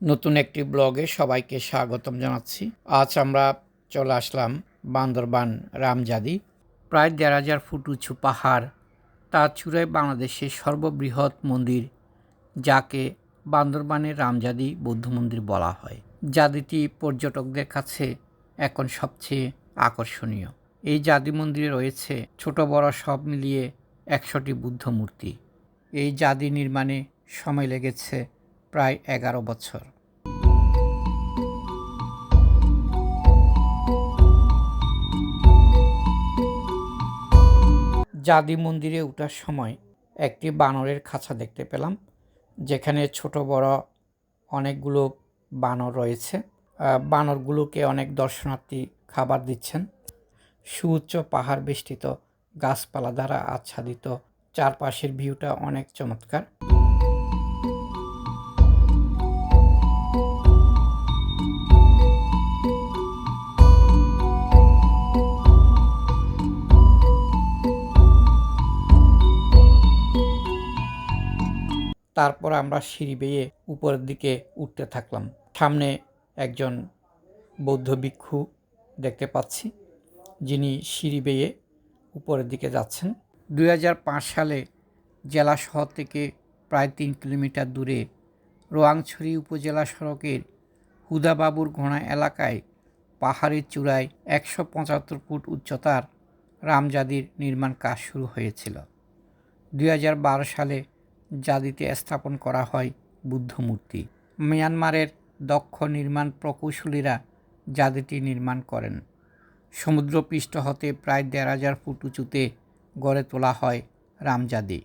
নতুন একটি ব্লগে সবাইকে স্বাগতম জানাচ্ছি। আজ আমরা চলে আসলাম বান্দরবান রামজাদি। প্রায় দেড় হাজার ফুট উঁচু পাহাড়, তার চূড়ায় বাংলাদেশের সর্ববৃহৎ মন্দির, যাকে বান্দরবানের রামজাদি বৌদ্ধ মন্দির বলা হয়। জাদিটি পর্যটকদের কাছে এখন সবচেয়ে আকর্ষণীয়। এই জাদি মন্দিরে রয়েছে ছোট বড় সব মিলিয়ে একশোটি বুদ্ধ মূর্তি। এই জাদি নির্মাণে সময় লেগেছে প্রায় এগারো বছর। জাদি মন্দিরে ওঠার সময় একটি বানরের খাঁচা দেখতে পেলাম, যেখানে ছোট বড় অনেকগুলো বানর রয়েছে। বানরগুলোকে অনেক দর্শনার্থী খাবার দিচ্ছেন। সুউচ্চ পাহাড় বেষ্টিত গাছপালা দ্বারা আচ্ছাদিত চারপাশের ভিউটা অনেক চমৎকার। তারপর আমরা সিঁড়ি বেয়ে উপরের দিকে উঠতে থাকলাম। সামনে একজন বৌদ্ধ ভিক্ষু দেখতে পাচ্ছি, যিনি সিঁড়ি বেয়ে উপরের দিকে যাচ্ছেন। দুই হাজার পাঁচ সালে জেলা শহর থেকে প্রায় তিন কিলোমিটার দূরে রোয়াংছড়ি উপজেলা সড়কের হুদাবাবুর ঘোড়া এলাকায় পাহাড়ের চূড়ায় একশো পঁচাত্তর ফুট উচ্চতার রামজাদির নির্মাণ কাজ শুরু হয়েছিল। দুই হাজার বারো সালে জাদিতে স্থাপন করা হয় বুদ্ধ মূর্তি। মিয়ানমারের দক্ষ নির্মাণ প্রকৌশলীরা জাদিটি নির্মাণ করেন। সমুদ্রপৃষ্ঠ হতে প্রায় দেড় হাজার ফুট উঁচুতে গড়ে তোলা হয় রামজাদি।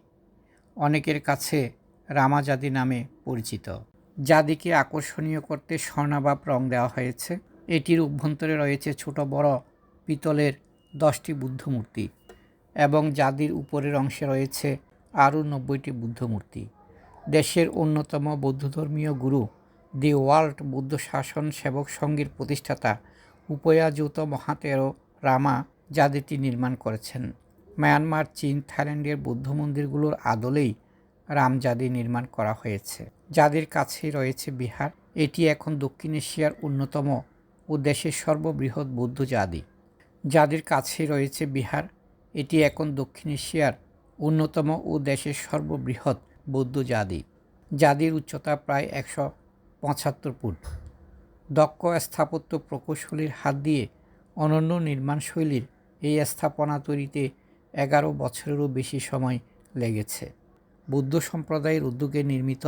অনেকের কাছে রামাজাদি নামে পরিচিত। জাদিকে আকর্ষণীয় করতে স্বর্ণাভাব রং দেওয়া হয়েছে। এটির অভ্যন্তরে রয়েছে ছোট বড় পিতলের দশটি বুদ্ধমূর্তি এবং জাদির উপরের অংশে রয়েছে আরও নব্বইটি বুদ্ধমূর্তি দেশের অন্যতম বৌদ্ধধর্মীয় গুরু দি ওয়ার্ল্ড বুদ্ধ শাসন সেবক সংঘের প্রতিষ্ঠাতা উপয়াজুত মহাতেরো রামা জাদিটি নির্মাণ করেছেন। মায়ানমার, চীন, থাইল্যান্ডের বৌদ্ধ মন্দিরগুলোর আদলেই রামজাদি নির্মাণ করা হয়েছে। যাদের কাছেই রয়েছে বিহার। এটি এখন দক্ষিণ এশিয়ার অন্যতম ও দেশের সর্ববৃহৎ বৌদ্ধ জাদি। যাদের কাছেই রয়েছে বিহার। এটি এখন দক্ষিণ এশিয়ার অন্যতম ও দেশের সর্ববৃহৎ বৌদ্ধ জাদি। জাদির উচ্চতা প্রায় একশো পঁচাত্তর ফুট। দক্ষ স্থাপত্য প্রকৌশলীর হাত দিয়ে অনন্য নির্মাণশৈলীর এই স্থাপনা তৈরিতে এগারো বছরেরও বেশি সময় লেগেছে। বৌদ্ধ সম্প্রদায়ের উদ্যোগে নির্মিত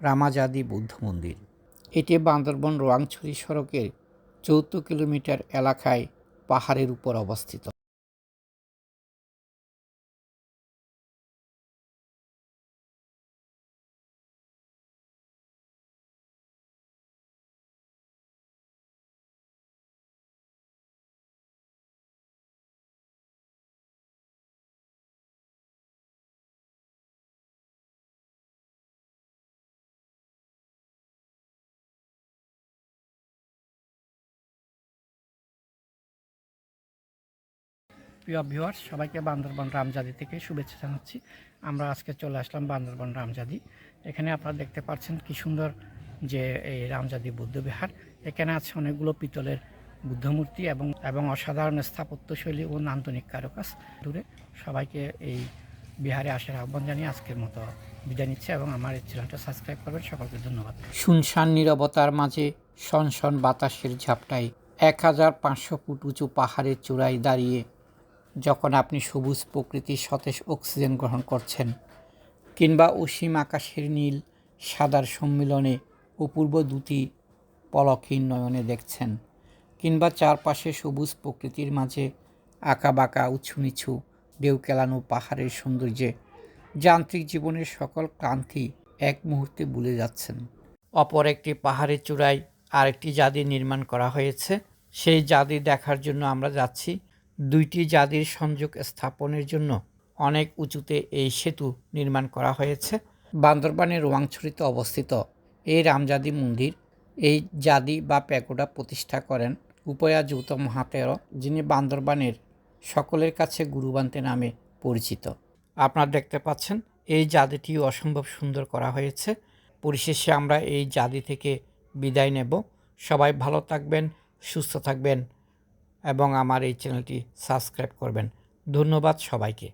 রামাজাদি বৌদ্ধ মন্দির। এটি বান্দরবন রোয়াংছড়ি সড়কের চৌদ্দ কিলোমিটার এলাকায় পাহাড়ের উপর অবস্থিত। প্রিয় ভিউয়ার্স, সবাইকে বান্দরবান রামজাদি থেকে শুভেচ্ছা জানাচ্ছি। আমরা আজকে চলে আসলাম বান্দরবন রামজাদি। এখানে আপনারা দেখতে পাচ্ছেন কি সুন্দর যে এই রামজাদি বুদ্ধবিহার এখানে আছে অনেকগুলো পিতলের বুদ্ধমূর্তি এবং এবং অসাধারণ স্থাপত্যশৈলী ও নান্দনিক কারুকাজ। দূরে সবাইকে এই বিহারে আসার আহ্বান জানিয়ে আজকের মতো বিদায় নিচ্ছে এবং আমার এই চ্যানেলটা সাবস্ক্রাইব করবেন। সকলকে ধন্যবাদ। শুনশান নিরবতার মাঝে সনসন বাতাসের ঝাপটায় এক হাজার পাঁচশো ফুট উঁচু পাহাড়ের চূড়ায় দাঁড়িয়ে যখন আপনি সবুজ প্রকৃতির সতেজ অক্সিজেন গ্রহণ করছেন কিংবা অসীম আকাশের নীল, সাদার সম্মিলনে অপূর্ব দুটি পলকহীন নয়নে দেখছেন কিংবা চারপাশে সবুজ প্রকৃতির মাঝে আঁকা বাঁকা উঁচু নিচু ঢেউ কেলানো পাহাড়ের সৌন্দর্যে যান্ত্রিক জীবনের সকল ক্লান্তি এক মুহূর্তে ভুলে যাচ্ছেন। অপর একটি পাহাড়ের চূড়ায় আরেকটি জাদি নির্মাণ করা হয়েছে। সেই জাদি দেখার জন্য আমরা যাচ্ছি দুইটি জাতির সংযোগ স্থাপনের জন্য অনেক উঁচুতে এই সেতু নির্মাণ করা হয়েছে। বান্দরবানের রোয়াংছড়িতে অবস্থিত এই রামজাদি মন্দির এই জাদি বা প্যাগোডা প্রতিষ্ঠা করেন উপয়া যৌত মহাতের, যিনি বান্দরবানের সকলের কাছে গুরুবান্তে নামে পরিচিত। আপনারা দেখতে পাচ্ছেন, এই জাদিটি অসম্ভব সুন্দর করা হয়েছে। পরিশেষে আমরা এই জাদি থেকে বিদায় নেব। সবাই ভালো থাকবেন, সুস্থ থাকবেন। এবং আমার এই চ্যানেলটি সাবস্ক্রাইব করবেন। ধন্যবাদ সবাইকে।